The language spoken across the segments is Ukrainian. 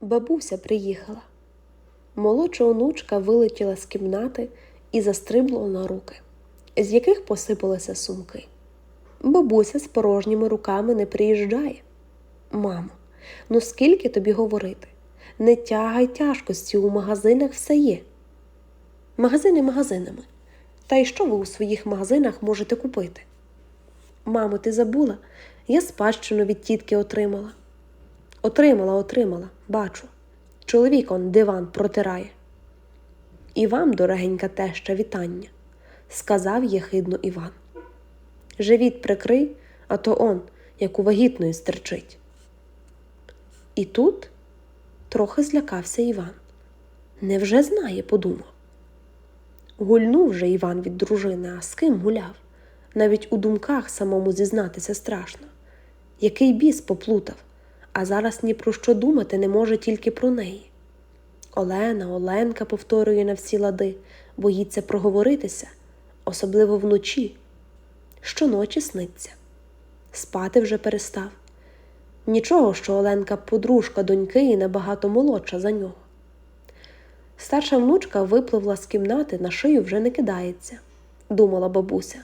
Бабуся приїхала. Молодша онучка вилетіла з кімнати і застрибла на руки, з яких посипалися сумки. Бабуся з порожніми руками не приїжджає. Мамо, ну скільки тобі говорити? Не тягай тяжкості, у магазинах все є. Магазини магазинами. Та й що ви у своїх магазинах можете купити? Мамо, ти забула? Я спадщину від тітки отримала. Отримала, отримала, бачу. Чоловік он диван протирає. І вам, дорогенька теща, вітання, сказав єхидно Іван. Живіт прикрий, а то он, як у вагітної стерчить. І тут трохи злякався Іван. Невже знає, подумав. Гульнув вже Іван від дружини, а з ким гуляв? Навіть у думках самому зізнатися страшно. Який біс поплутав, а зараз ні про що думати не може тільки про неї. Олена, Оленка повторює на всі лади, боїться проговоритися, особливо вночі. Щоночі сниться. Спати вже перестав. Нічого, що Оленка подружка доньки і набагато молодша за нього. Старша внучка випливла з кімнати, на шию вже не кидається, думала бабуся.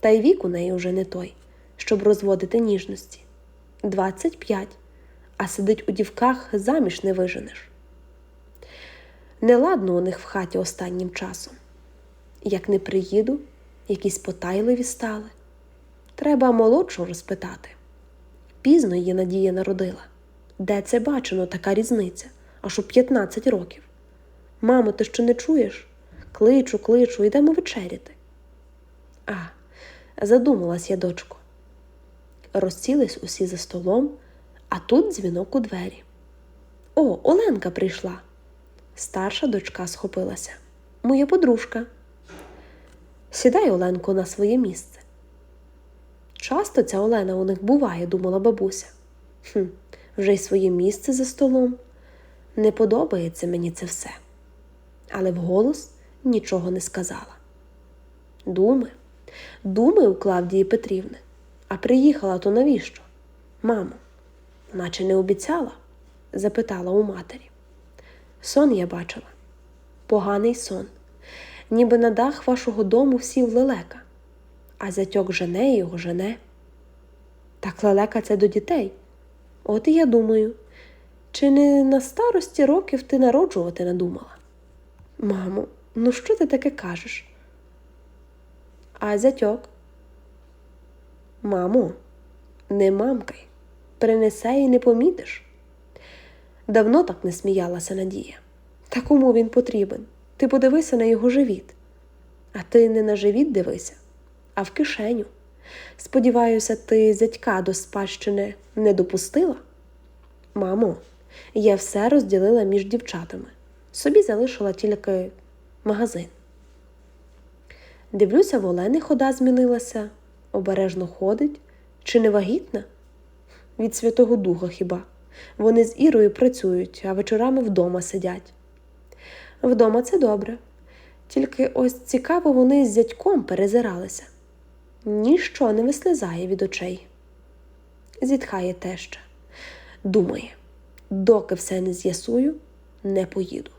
Та й вік у неї вже не той, щоб розводити ніжності. Двадцять п'ять, а сидить у дівках заміж не виженеш. Неладно у них в хаті останнім часом. Як не приїду, якісь потайливі стали. Треба молодшу розпитати. Пізно її Надія народила. Де це бачено така різниця, аж у 15 років. Мамо, ти що не чуєш? Кличу, кличу, йдемо вечеряти. А, задумалась я, дочко. Розсілись усі за столом, а тут дзвінок у двері. О, Оленка прийшла. Старша дочка схопилася. Моя подружка. Сідай, Оленко, на своє місце. Часто ця Олена у них буває, думала бабуся. Хм, вже й своє місце за столом. Не подобається мені це все. Але вголос нічого не сказала. Думи, думи у Клавдії Петрівни. А приїхала то навіщо? Мамо, наче не обіцяла? запитала у матері. Сон я бачила, поганий сон, ніби на дах вашого дому сів лелека, а зятьок жене його жене. Так лелека це до дітей. От і я думаю, чи не на старості років ти народжувати надумала? Мамо, ну що ти таке кажеш? А зятьок? Мамо, не мамкай, принесе і не помітиш. Давно так не сміялася Надія. Та кому він потрібен? Ти подивися на його живіт. А ти не на живіт дивися, а в кишеню. Сподіваюся, ти зятька до спадщини не допустила? Мамо, я все розділила між дівчатами. Собі залишила тільки магазин. Дивлюся, в Олени хода змінилася, обережно ходить, чи не вагітна? Від Святого Духа хіба. Вони з Ірою працюють, а вечорами вдома сидять. Вдома це добре. Тільки ось цікаво, вони з зятьком перезиралися. Ніщо не вислизає від очей. Зітхає теща. Думає, доки все не з'ясую, не поїду.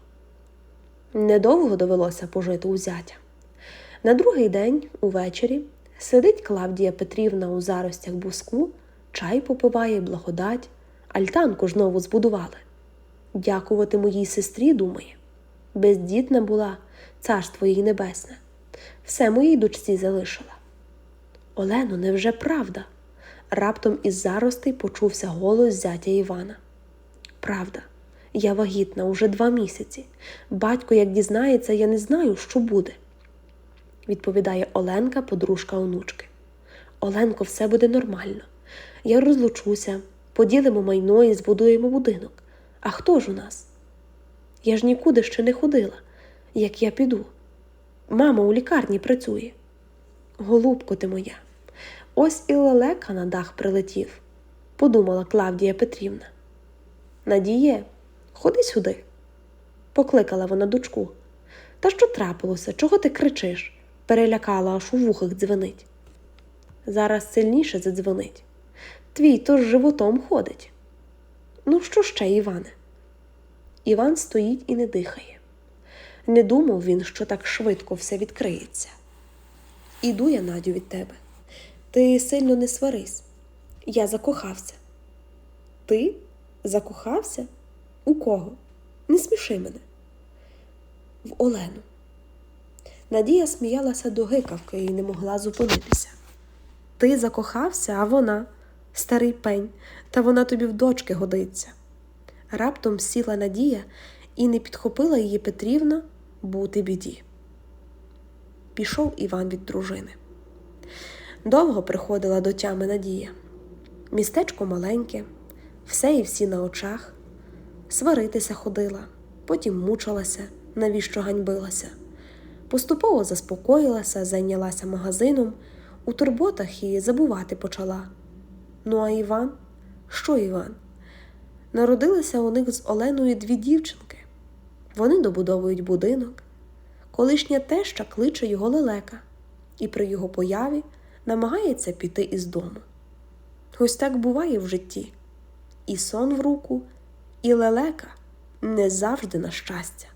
Недовго довелося пожити у зятя. На другий день, увечері, сидить Клавдія Петрівна у заростях буску, чай попиває, благодать, альтанку ж нову збудували. Дякувати моїй сестрі, думає. Бездітна була, царство їй небесне. Все моїй дочці залишила. Олено, невже правда? Раптом із заростей почувся голос зятя Івана. Правда, я вагітна уже два місяці. Батько, як дізнається, я не знаю, що буде, відповідає Оленка, подружка онучки. Оленко, все буде нормально. Я розлучуся, поділимо майно і збудуємо будинок. А хто ж у нас? Я ж нікуди ще не ходила, як я піду. Мама у лікарні працює. Голубко ти моя, ось і лелека на дах прилетів, подумала Клавдія Петрівна. Надіє, ходи сюди, покликала вона дочку. Та що трапилося? Чого ти кричиш? перелякала, аж у вухах дзвенить. Зараз сильніше задзвонить. Твій то з животом ходить. Ну, що ще, Іване? Іван стоїть і не дихає. Не думав він, що так швидко все відкриється. Іду я, Надю, від тебе. Ти сильно не сварись. Я закохався. Ти закохався? У кого? Не сміши мене. В Олену. Надія сміялася до гикавки і не могла зупинитися. Ти закохався, а вона, старий пень, та вона тобі в дочки годиться. Раптом сіла Надія і не підхопила її Петрівна бути біді. Пішов Іван від дружини. Довго приходила до тями Надія. Містечко маленьке, все і всі на очах. Сваритися ходила, потім мучилася, навіщо ганьбилася. Поступово заспокоїлася, зайнялася магазином, у турботах і забувати почала. Ну а Іван? Що Іван? Народилися у них з Оленою дві дівчинки. Вони добудовують будинок. Колишня теща кличе його лелека і при його появі намагається піти із дому. Ось так буває в житті. І сон в руку, і лелека не завжди на щастя.